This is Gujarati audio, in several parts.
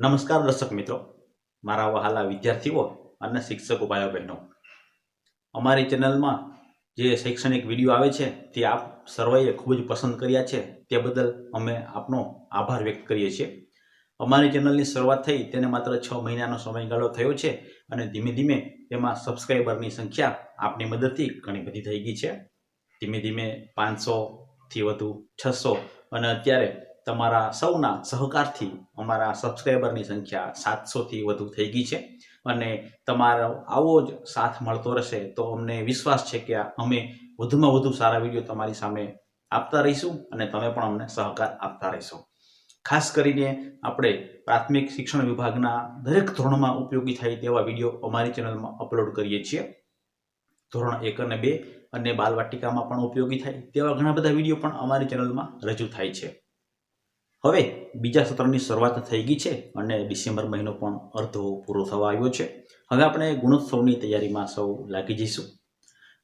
નમસ્કાર દર્શક મિત્રો. મારા વહાલા વિદ્યાર્થીઓ અને શિક્ષકો ભાઈઓ બહેનો અમારી ચેનલમાં જે શૈક્ષણિક વીડિયો આવે છે તે આપ સર્વેએ ખૂબ જ પસંદ કર્યા છે. તે બદલ અમે આપનો આભાર વ્યક્ત કરીએ છીએ. અમારી ચેનલની શરૂઆત થઈ તેને માત્ર છ મહિનાનો સમયગાળો થયો છે અને ધીમે ધીમે તેમાં સબસ્ક્રાઈબરની સંખ્યા આપની મદદથી ઘણી બધી થઈ ગઈ છે. ધીમે ધીમે પાંચસોથી વધુ છસો અને અત્યારે તમારા સૌના સહકારથી અમારા સબસ્ક્રાઈબરની સંખ્યા સાતસોથી વધુ થઈ ગઈ છે અને તમારો આવો જ સાથ મળતો રહેશે તો અમને વિશ્વાસ છે કે અમે વધુમાં વધુ સારા વીડિયો તમારી સામે આપતા રહીશું અને તમે પણ અમને સહકાર આપતા રહીશો. ખાસ કરીને આપણે પ્રાથમિક શિક્ષણ વિભાગના દરેક ધોરણમાં ઉપયોગી થાય તેવા વીડિયો અમારી ચેનલમાં અપલોડ કરીએ છીએ. ધોરણ એક અને બે અને બાલવાટિકામાં પણ ઉપયોગી થાય તેવા ઘણા બધા વીડિયો પણ અમારી ચેનલમાં રજૂ થાય છે. હવે બીજા સત્રની શરૂઆત થઈ ગઈ છે અને ડિસેમ્બર મહિનો પણ અર્ધો પૂરો થવા આવ્યો છે. હવે આપણે ગુણોત્સવની તૈયારીમાં સૌ લાગી જઈશું.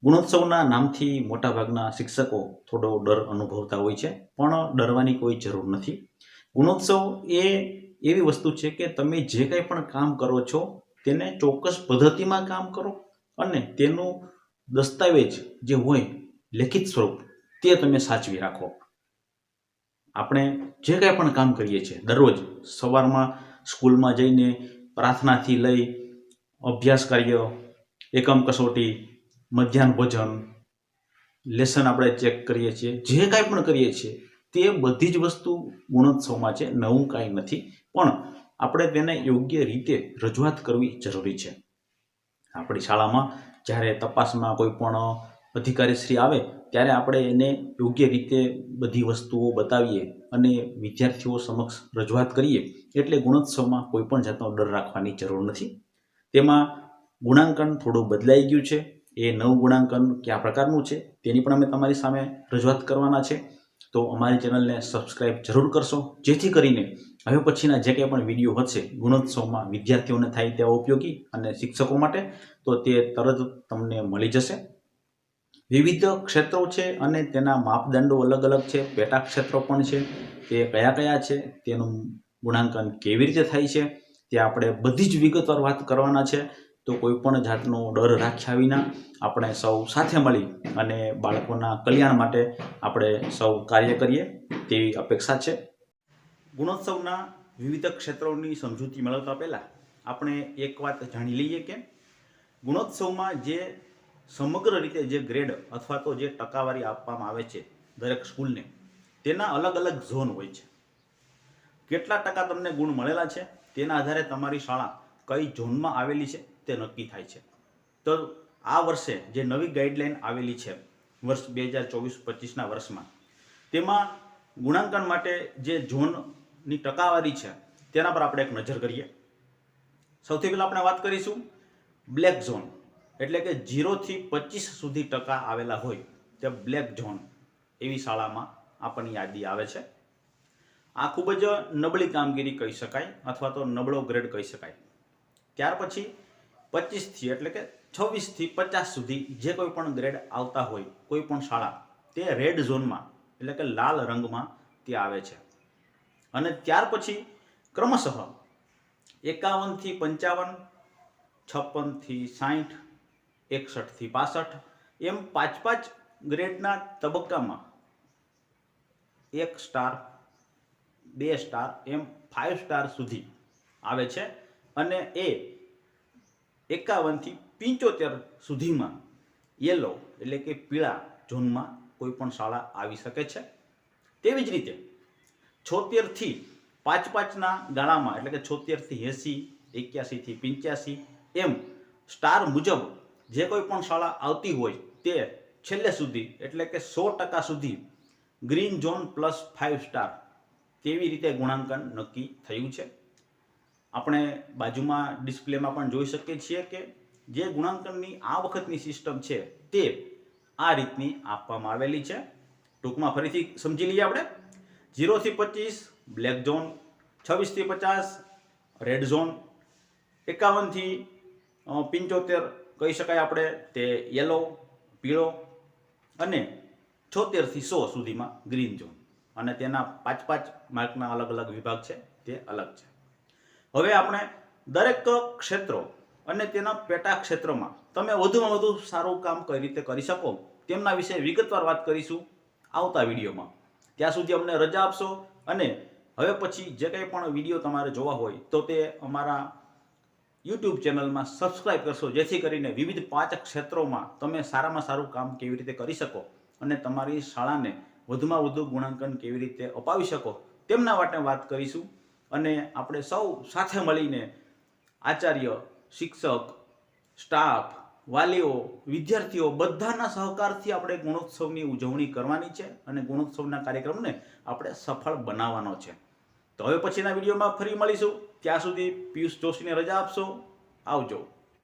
ગુણોત્સવના નામથી મોટાભાગના શિક્ષકો થોડો ડર અનુભવતા હોય છે, પણ ડરવાની કોઈ જરૂર નથી. ગુણોત્સવ એ એવી વસ્તુ છે કે તમે જે કંઈ પણ કામ કરો છો, તેને ચોક્કસ પદ્ધતિમાં કામ કરો અને તેનું દસ્તાવેજ જે હોય, લેખિત સ્વરૂપ, તે તમે સાચવી રાખો. આપણે જે કાંઈ પણ કામ કરીએ છીએ, દરરોજ સવારમાં સ્કૂલમાં જઈને પ્રાર્થનાથી લઈ અભ્યાસ કાર્ય, એકમ કસોટી, મધ્યાહન ભોજન, લેસન આપણે ચેક કરીએ છીએ, જે કાંઈ પણ કરીએ છીએ, તે બધી જ વસ્તુ ગુણોત્સવમાં છે, નવું કાંઈ નથી, પણ આપણે તેને યોગ્ય રીતે રજૂઆત કરવી જરૂરી છે. આપણી શાળામાં જ્યારે તપાસમાં કોઈ પણ અધિકારીશ્રી આવે ત્યારે આપણે એને યોગ્ય રીતે બધી વસ્તુઓ બતાવીએ અને વિદ્યાર્થીઓ સમક્ષ રજૂઆત કરીએ, એટલે ગુણોત્સવમાં કોઈ પણ જાતનો ડર રાખવાની જરૂર નથી. તેમાં ગુણાંકન થોડું બદલાઈ ગયું છે. એ નવું ગુણાંકન કયા પ્રકારનું છે તેની પણ અમે તમારી સામે રજૂઆત કરવાના છે. તો અમારી ચેનલને સબસ્ક્રાઈબ જરૂર કરશો. જેથી કરીને હવે પછીના જે કંઈ પણ વીડિયો હશે, ગુણોત્સવમાં વિદ્યાર્થીઓને થાય તેવા ઉપયોગી અને શિક્ષકો માટે, તો તે તરત તમને મળી જશે. વિવિધ ક્ષેત્રો છે અને તેના માપદંડો અલગ અલગ છે. પેટા ક્ષેત્રો પણ છે. તે કયા કયા છે? તેનું ગુણાંકન કેવી રીતે થાય છે? તે આપણે બધી જ વિગતવાર વાત કરવાના છે. તો કોઈ પણ જાતનો ડર રાખ્યા વિના આપણે સૌ સાથે મળી અને બાળકોના કલ્યાણ માટે આપણે સૌ કાર્ય કરીએ તેવી અપેક્ષા છે. ગુણોત્સવના વિવિધ ક્ષેત્રોની સમજૂતી મેળવતા પહેલાં આપણે એક વાત જાણી લઈએ કે ગુણોત્સવમાં જે સમગ્ર રીતે જે ગ્રેડ અથવા તો જે ટકાવારી આપવામાં આવે છે દરેક સ્કૂલને, તેના અલગ અલગ ઝોન હોય છે. કેટલા ટકા તમને ગુણ મળેલા છે તેના આધારે તમારી શાળા કઈ ઝોનમાં આવેલી છે તે નક્કી થાય છે. તો આ વર્ષે જે નવી ગાઈડલાઈન આવેલી છે વર્ષ બે હજાર ચોવીસ પચીસના વર્ષમાં, તેમાં ગુણાંકન માટે જે ઝોનની ટકાવારી છે તેના પર આપણે એક નજર કરીએ. સૌથી પહેલાં આપણે વાત કરીશું બ્લેક ઝોન. એટલે કે જીરોથી પચીસ સુધી ટકા આવેલા હોય તે બ્લેક ઝોન એવી શાળામાં આપણને યાદી આવે છે. આ ખૂબ જ નબળી કામગીરી કહી શકાય અથવા તો નબળો ગ્રેડ કહી શકાય. ત્યાર પછી પચીસથી એટલે કે છવ્વીસથી પચાસ સુધી જે કોઈ પણ ગ્રેડ આવતા હોય કોઈ પણ શાળા તે રેડ ઝોનમાં એટલે કે લાલ રંગમાં તે આવે છે. અને ત્યાર પછી ક્રમશઃ એકાવનથી પંચાવન છપ્પનથી સાઠ એકસઠથી પાસઠ. એમ પાંચ પાંચ ગ્રેડના તબક્કામાં એક સ્ટાર, બે સ્ટાર, એમ ફાઇવ સ્ટાર સુધી આવે છે અને એ એકાવનથી પંચોતેર સુધીમાં યલો એટલે કે પીળા ઝોનમાં કોઈ પણ શાળા આવી શકે છે. તેવી જ રીતે છોતેરથી પાંચ પાંચના ગાળામાં એટલે કે છોતેરથી એંસી, એક્યાસીથી પંચ્યાસી એમ સ્ટાર મુજબ જે કોઈ પણ શાળા આવતી હોય તે છેલ્લે સુધી, એટલે કે સો ટકા સુધી green zone plus five star તેવી રીતે ગુણાંકન નક્કી થયું છે? આપણે બાજુમાં ડિસ્પ્લેમાં પણ જોઈ શકીએ છીએ કે જે ગુણાંકનની આ વખતની સિસ્ટમ છે તે આ રીતની આપવામાં આવેલી છે. ટૂંકમાં ફરીથી સમજી લઈએ આપણે. ઝીરોથી પચીસ, બ્લેક ઝોન છવ્વીસથી પચાસ, રેડ ઝોન એકાવનથી પંચોતેર કહી શકાય આપણે તે યલો પીળો અને છોતેરથી સો સુધીમાં ગ્રીન ઝોન અને તેના પાંચ પાંચ માર્કના અલગ અલગ વિભાગ છે, તે અલગ છે. હવે આપણે દરેક ક્ષેત્રો અને તેના પેટા ક્ષેત્રમાં તમે વધુમાં વધુ સારું કામ કઈ રીતે કરી શકો તેમના વિશે વિગતવાર વાત કરીશું આવતા વિડીયોમાં. ત્યાં સુધી અમને રજા આપશો અને હવે પછી જે કંઈ પણ વીડિયો તમારે જોવા હોય તો તે અમારા યુટ્યુબ ચેનલમાં સબસ્ક્રાઇબ કરશો. જેથી કરીને વિવિધ પાંચ ક્ષેત્રોમાં તમે સારામાં સારું કામ કેવી રીતે કરી શકો અને તમારી શાળાને વધુમાં વધુ ગુણાંકન કેવી રીતે અપાવી શકો તેમના માટે વાત કરીશું. અને આપણે સૌ સાથે મળીને આચાર્ય, શિક્ષક સ્ટાફ વાલીઓ, વિદ્યાર્થીઓ બધાના સહકારથી આપણે ગુણોત્સવની ઉજવણી કરવાની છે અને ગુણોત્સવના કાર્યક્રમને આપણે સફળ બનાવવાનો છે. તો હવે પછીના વિડીયોમાં ફરી મળીશું. ત્યાં સુધી પિયુષ જોશીને રજા આપશો. આવજો.